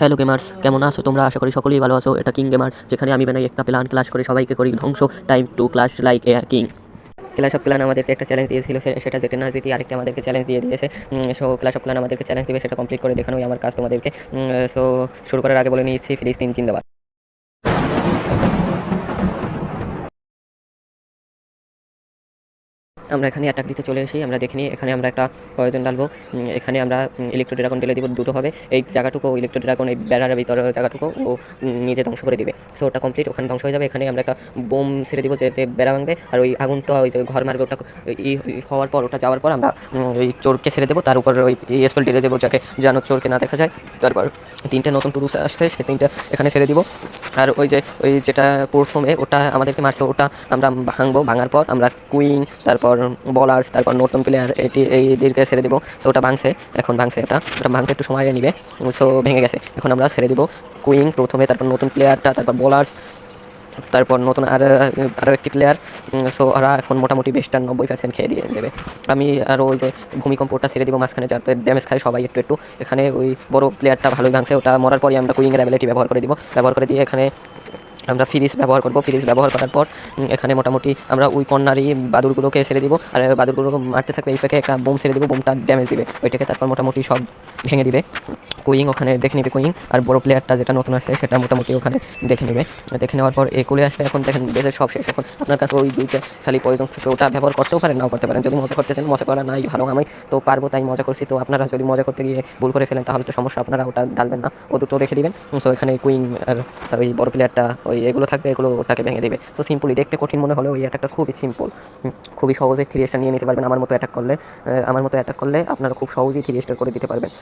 Hello gamers কেমন আছো? তোমরা আশা করি সকলেই ভালো আছো। এটা কিং গেমার যেখানে আমি বানাই একটা প্ল্যান ক্লাস করে সবাইকে করি ধ্বংস। Time to clash like a king clash of clan আমাদেরকে একটা চ্যালেঞ্জ দিয়েছিল সেটা যেটা না জিতি আরেকটা আমাদেরকে চ্যালেঞ্জ দিয়ে দিয়েছে। সো ক্লাস অফ ক্লান আমাদেরকে চ্যালেঞ্জ দিবে, সেটা কমপ্লিট করে দেখানোই আমার কাজ তোমাদেরকে। সো শুরু করার আগে বলে নিয়েছি ফিলিস্তিন জিন্দাবাদ আমরা এখানে অ্যাটাক দিতে চলে এসেছি আমরা দেখিনি, এখানে আমরা একটা প্রয়োজন ডালবো এখানে আমরা ইলেকট্রো ড্রাগন ঢেলে দিব, দুটো হবে, এই জায়গাটুকু ইলেকট্রো ড্রাগন এই বেড়ার ভিতরে জায়গাটুকু, ও নিজে ধ্বংস করে দিবে। সো ওটা কমপ্লিট ওখানে ধ্বংস হয়ে যাবে, এখানে আমরা একটা বোম ছেড়ে দিব, যাতে বেড়া ভাঙবে, আর ওই আগুনটা, ওই ঘর মারবে ওটা, ই হওয়ার পর, ওটা যাওয়ার পর আমরা ওই চোরকে ছেড়ে দেবো, তার উপর ওই স্পেল ঢেলে দেবো, যাকে যেন চোরকে না দেখা যায়। তারপর তিনটে নতুন টুরুস আসছে, সে তিনটা এখানে ছেড়ে দিব। আর ওই যে, ওই যেটা প্রথমে ওটা আমাদেরকে মারছে, ওটা আমরা ভাঙবো, ভাঙার পর আমরা কুইং তারপর বলার্স তারপর নতুন প্লেয়ার এটি এইদেরকে ছেড়ে দেবো। সো ওটা ভাঙছে, এখন ভাঙছে এটা। ওটা ভাঙতে একটু সময় নিবে। সো ভেঙে গেছে। এখন আমরা ছেড়ে দিব কুইং প্রথমে, তারপর নতুন প্লেয়ারটা তারপর বলার্স তারপর নতুন আর আরও একটি প্লেয়ার সো ওরা এখন মোটামুটি বেস্টার নব্বই পার্সেন্ট খেয়ে দিয়ে দেবে। আমি আরও ওই যে ভূমিকম্পটা ছেড়ে দিব মাঝখানে, যাতে ড্যামেজ খায় সবাই একটু একটু। এখানে ওই বড় প্লেয়ারটা ভালোই ভাঙছে, ওটা মরার পরই আমরা কুইংয়ের অ্যাবিলিটি ব্যবহার করে দিব। ব্যবহার করে দিয়ে এখানে আমরা ফ্রিজ ব্যবহার করব। ফ্রিজ ব্যবহার করার পর এখানে মোটামুটি আমরা ওই কর্নারই বাদুরগুলোকে ছেড়ে দিব। আর বাদুরগুলোকে মারতে থাকবে এই ফাঁকে একটা বোম ছেড়ে দেবো, বোমটা ড্যামেজ দিবে। ওইটাকে তারপর মোটামুটি সব ভেঙে দিবে। কুইং, ওখানে দেখে নেবে কুইং। আর বড় প্লেয়ারটা যেটা নতুন আসছে, সেটা মোটামুটি ওখানে দেখে নেবে। দেখে নেওয়ার পর এ আসবে, এখন দেখেন বেজের সব শেষ। এখন আপনার কাছে ওই দুইটা খালি প্রয়োজন থাকে, ওটা ব্যবহার করতেও পারেন, নাও করতে পারেন। যদি মজা করতে চান মজা করা নাই ভালো আমি। তো পারব তাই মজা করছি। তো আপনারা যদি মজা করতে গিয়ে ভুল করে ফেলেন, তাহলে তো সমস্যা, আপনারা ওটা ডালবেন না। ও দুটো রেখে দিবেন। সো এখানে কুইং আর আর ওই বড় প্লেয়ারটা ওই এগুলো থাকবে, এগুলো ওটাকে ভেঙে দেবে। সো সিম্পলি দেখতে কঠিন মনে হলেও এই অ্যাটাকটা খুবই সিম্পল খুবই সহজে থ্রি স্টার নিয়ে নিতে পারবেন। আমার মতো অ্যাটাক করলে আমার মতো অ্যাটাক করলে আপনারা খুব সহজেই থ্রি স্টার করে দিতে পারবেন।